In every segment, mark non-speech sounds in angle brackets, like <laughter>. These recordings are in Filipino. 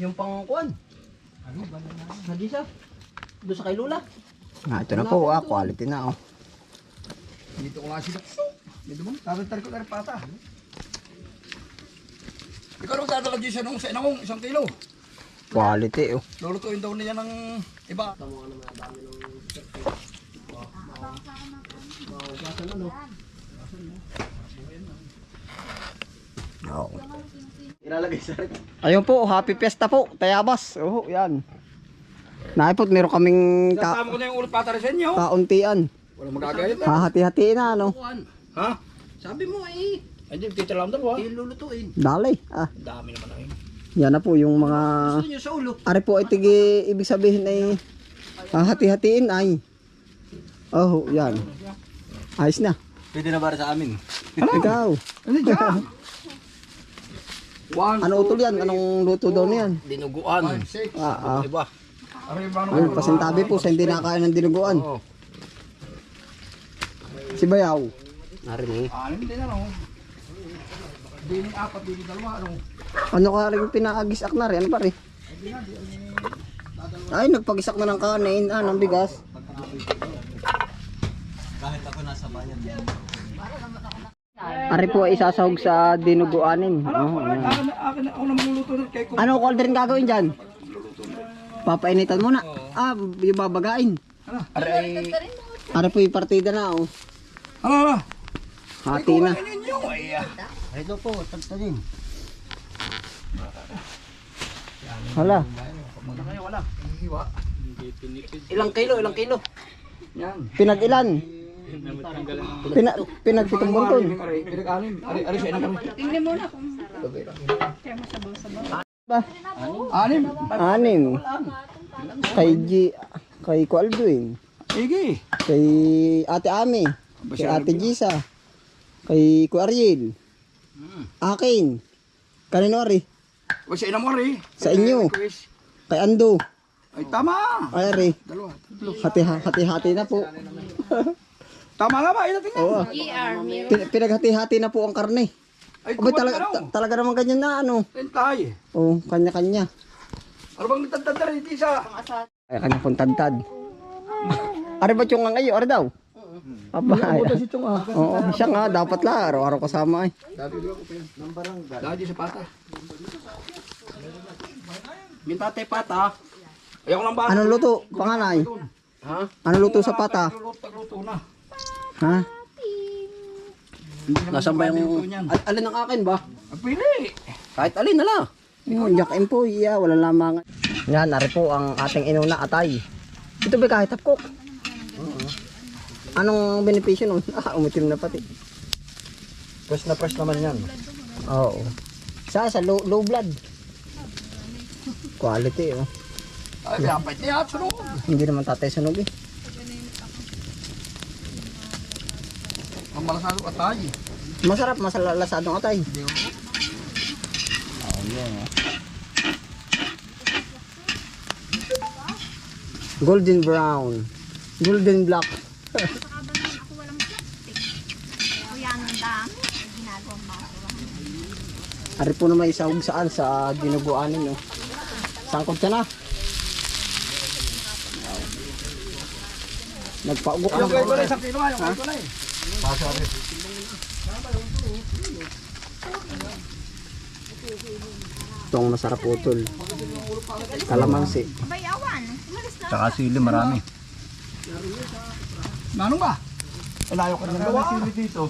Yung pangkuan. Ano ba na? Hadisa. Doon sa kay Lula. Ah, ito na po, ah, quality na, oh. Dito ko nga sila. Dito mo, tatantar ko na pata. Ikaw nung dadala dyan siya nung sa inangong isang kilo. Quality, oh. Lulutuin daw niya ng iba. Oo. Ilalagay sa rin. Ayun po, happy fiesta po, Tayabas. Oo, yan. Naipot, meron kaming ka Kasama ko na yung ulit pata rin sa inyo. kauntian. Wala magagayat na. Hahati-hatiin na, ano. Ha? Sabi mo eh. Hindi, tita lang dalawa. Ilulutuin. Dali, ah. Ang dami naman na yun. Yan na po yung mga... Gusto nyo sa ulo. Ari po, itigi, ibig sabihin ay hahati-hatiin ay. Oh, yan. Ayos na. Pwede na para sa amin. Ikaw. Ano dyan? <laughs> One, Ano utol yan? Anong luto daw niyan? Dinuguan. Five, six. Ah, ah. Iba. Ano pasintabi po sa hindi nakakain ng dinuguan. Oo. Si Bayaw. Narinig. Anim din ano. Dini apat, dini dalawa. Ano? Ano ka rin pinakagisak na rin? Ano pa rin? Ay, nagpagisak na ng kanin, ah, ng bigas. Kahit ako nasa bayan. Ari po ay isasahog sa dinuguanin. Ano? Oh, Ano? ayan. Akin, akin, ako na magluluto nun kay Kung. Ano cauldron gagawin dyan? Papainitan muna. Ah, yung babagain. Ano? Aray. Ari po yung partida na, oh. Ano? Ano? Hati na. Ay, ah. Ito po, tagtanin. Hala. Wala. Ilang kilo, ilang kilo. Yan. Pinag-ilan? Pina, pinagpitong bunton. Pinag-anim. Aray, sa inang kami. Tingnan muna kung kaya masabaw-sabaw. Ba? Anim. Anim. Kay G, kay Kualduin. Igi. Kay Ate Ami. Kay Ate Gisa. Kay Kuaryel. Akin. Kanino ari? O sa aray. Sa inyo. Kay Ando. Ay, tama. Ay ari. Hati, hati-hati na po. Tama nga ba? Ito tingnan. Oo. ER, meron. Pin- Pinaghati-hati na po ang karne. Ay, Abay, kuwan talaga, ta- talaga naman ganyan na ano. Tentay. Oh, kanya-kanya. Ano bang nagtantanta rin dito sa... Ay, kanya pong tantad. Ari ba tiyong ngayon? Ari daw? Aba, ay. Ah. Oo, siya nga, dapat la, araw-araw kasama eh. Dahil sa pata. Yung tatay pata. Ayaw lang ba? Anong luto? Panganay? Ha? Anong luto sa pata? Luto, luto na. Ha? Nasaan ba yung... Al- alin ang akin ba? Ang pili. Kahit alin na lang. Yung yak po, iya, wala lamang. Yan, ari po ang ating inuna atay. Ito ba kahit hapkok? Anong benepisyo nun? <laughs> Ah, umitim na pati. Fresh na fresh naman yan. Oo. Sa, sa low, low blood. Quality, oh. Ay, dapat niya. Sunod. Hindi naman tatay sunog eh. Ang malasado atay. Masarap, masalasadong atay. Golden brown. Golden black. Ako walang plastic. O yan, ang dami. Ginagawang baso. Ari po na may sahog saan sa dinuguanin, no. Sangkot ka na. Nagpaugok Yung kayo ko na na. isang kilo. Yung kayo ko na eh. Itong masarap utol. Kalamansi. Bayawan. Umalis na. Saka sili marami. Ano ba? Alayo ka naman gawa. Sili dito.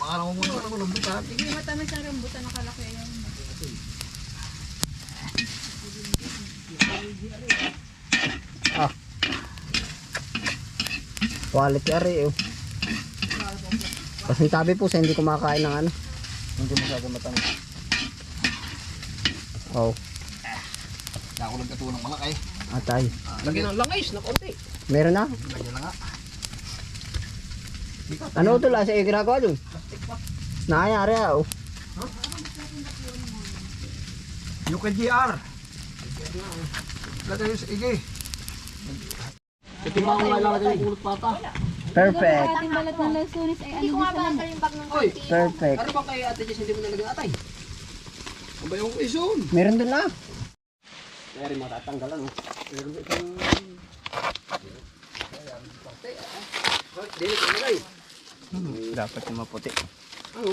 Baka mo muna ako ng bukat. Hindi matamis ang rambutan na kalaki yan. Quality ari, oh. Kasi tabi po sa hindi kumakain ng ano. Hindi masyado matamis. Oh, Kaya ako nagkatuwa ng malaki. atay. Lagyan ng langis na konti. Meron na? Ganyan na nga. Ano utol? Asa yung ginagawa dun? Nakayari ah, oh. Yung kay GR. Lagay sa igi. Ito ba ang lalagay ng kulot pata? Perfect. Ating balat ng lansunis ay ano din sa ang ng Oy. Perfect. Ano ba kay Ate Jess hindi mo nalagyan atay? Ang bayong ko isun. Meron doon na. Kaya rin matatanggalan. Meron itong... Dili ko nalay. Dapat yung maputi. Ano?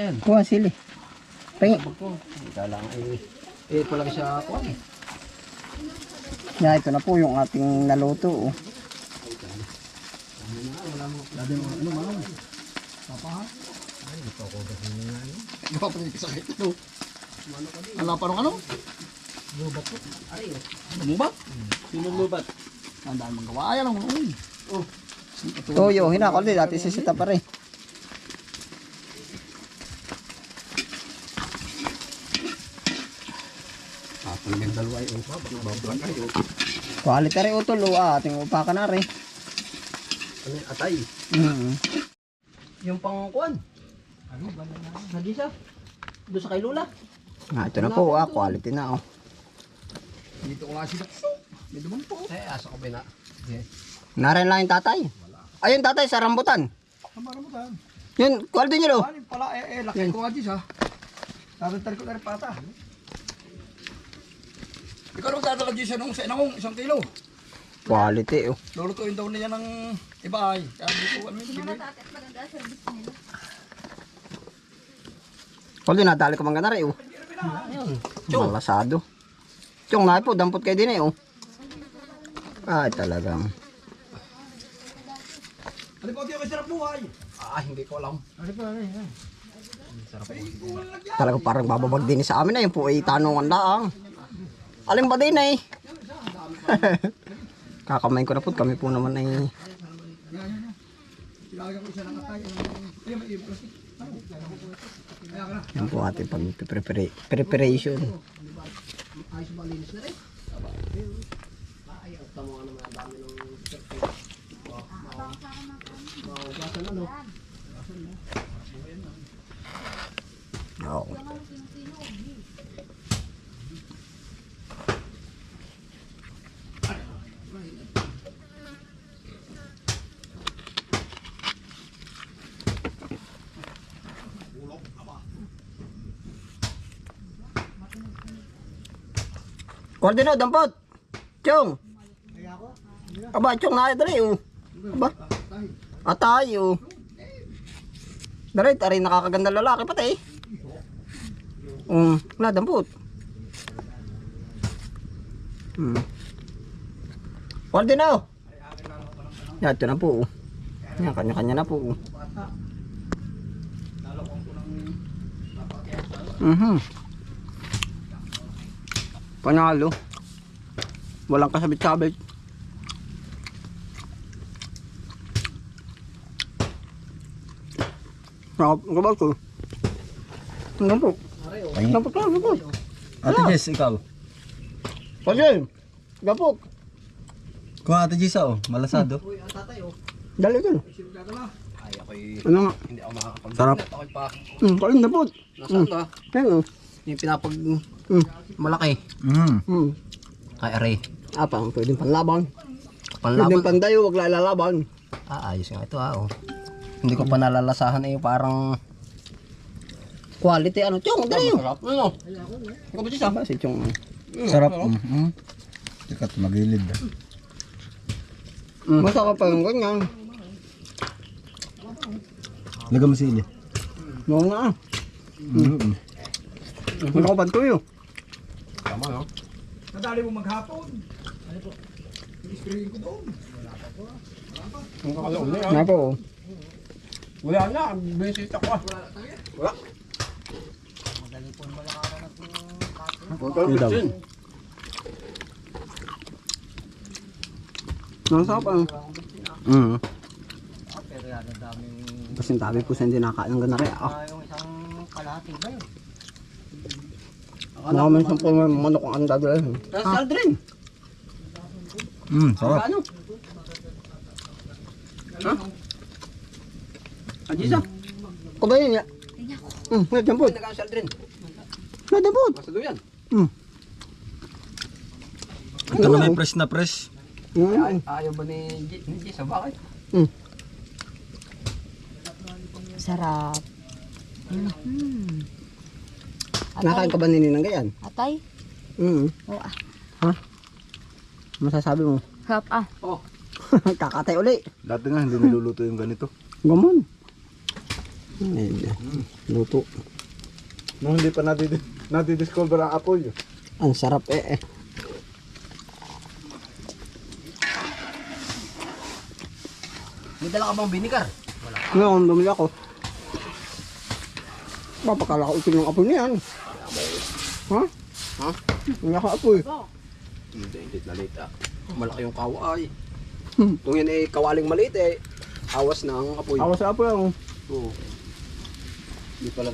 dyan. Kuha sili. Pengi. Ika lang eh. Eh, palagi sa kuwan eh. Yeah, ito na po yung ating naluto. Oh. Gawa pa rin. Ano? Ano ano? Lubat po. Lubat? Sino lubat? Ang dami mong gawa. Ayan lang. Uy. Oh. Toyo, hinakol din. Dati sisita pa rin. Ah, talagang dalawa ay upa. Kayo. Quality rin utol. Oh, ah, ating upa ka na rin. Ano yung atay? Mm Yung pang kuwan. Ano ba na? Nagisa. Doon sa kay Lula. Ah, ito na po. Ah, quality na. Oh. Dito ko nga sila. May duman po. Eh, asa ko ba na? Narin lang yung tatay. Ayun tatay sa rambutan. Mo tayo. Yun, quality nyo lo. Ano pala? Eh, eh, laki ko nga dito ha. Tarantar ko na rin pata. Ikaw dadala dito siya nung sa inangong isang kilo. Quality oh. Lulutuin daw niya ng iba ay. Kaya di ko ano yung service nila. Quality nadali ko mga na rin oh. Malasado. Chong na po, dampot kayo din eh oh. Ay talagang. Ano pa kayo sarap buhay? Ah, hindi ko alam. Ano pa ano? Talagang parang bababag din sa amin na yun po ay tanungan laang. Alin ba din eh? <laughs> Kakamain ko na po, kami po naman ay plastic. yan po ating pag-prepare- preparation. Ayos ba linis na rin? Ayaw, tamo ka naman ang dami ng Maugasan ano? Oo. Koordino, dampot. Chong. Aba, chong na dali oh. Aba. Atay oh. Dari, tari nakakaganda lalaki pati eh. Um, wala dampot. Hmm. Koordino. Yan, ito na po. oh. Yan, kanya-kanya na po. oh. Mhm. Panalo. Walang kasabit-sabit. Sarap ang kabal ko. Ano po? Ano po? Ano po? Ate Jess, ikaw. Pagin! Gapok! Kuha Ate Jess oh, malasado. Uy, ang tatay oh. Dali ka. Gagala? Ay, ako'y Ano nga? hindi ako makakapag Sarap. Ako'y pa. Hmm, kain na po. Nasaan ba? Ayun. Yung pinapag Hmm. malaki. Mm. Hmm. Kay Aray. Apa, pwedeng panlaban. Pwedeng Panlaban. pandayo, wag lalaban. Ah, ayos nga ito ah. Oh. Hindi ko pa nalalasahan eh, parang... Quality ano, chong, dali yun. Ano? Ikaw ba siya? Si chong? Sarap. Mm. Tikat magilid. Mm. Masarap pa yung ganyan. Lagam sili. Oo nga. Mm. Ano ko ba tuyo? Tama no? Nadali mo maghapon. Ano po? I-spray ko doon. Na po. Wala na, bisita ko ah. Yun daw. Ang sarap ang. Mm. Kasi ang dami po sa hindi nakain ng ganari. Ah. yung isang kalahati ba yun? Mga man sa mga manok ang dadala. Sa Aldrin. Mm, sarap. Ano? Ha? Adisa? Kumain niya. Hmm, nadampot. Taga sa Aldrin. Nadampot. Basta doon yan. Hmm. Ito na may fresh na fresh. Hmm. Ayaw ba ni Jisa? Bakit? Sarap. Mm. Nakain ka ba nini ng gayan? Atay? Hmm. Oo ah. Masasabi mo? Hap ah. <laughs> Kakatay uli. Dati nga hindi niluluto yung ganito. Gamon. Ay, luto. Nung hindi pa nadid nadidiscover ang apoy. Ang sarap eh eh. May dala ka bang vinegar? Ngayon, bumili ako. Papakala ko itim ng apoy niyan. Ha? Ha? Hindi ako apoy. Hindi, hindi na late ah. Malaki yung kaway. Hmm. Kung yan ay kawaling maliit eh. Awas na ang apoy. Awas sa apoy ako. Oo. Hindi pala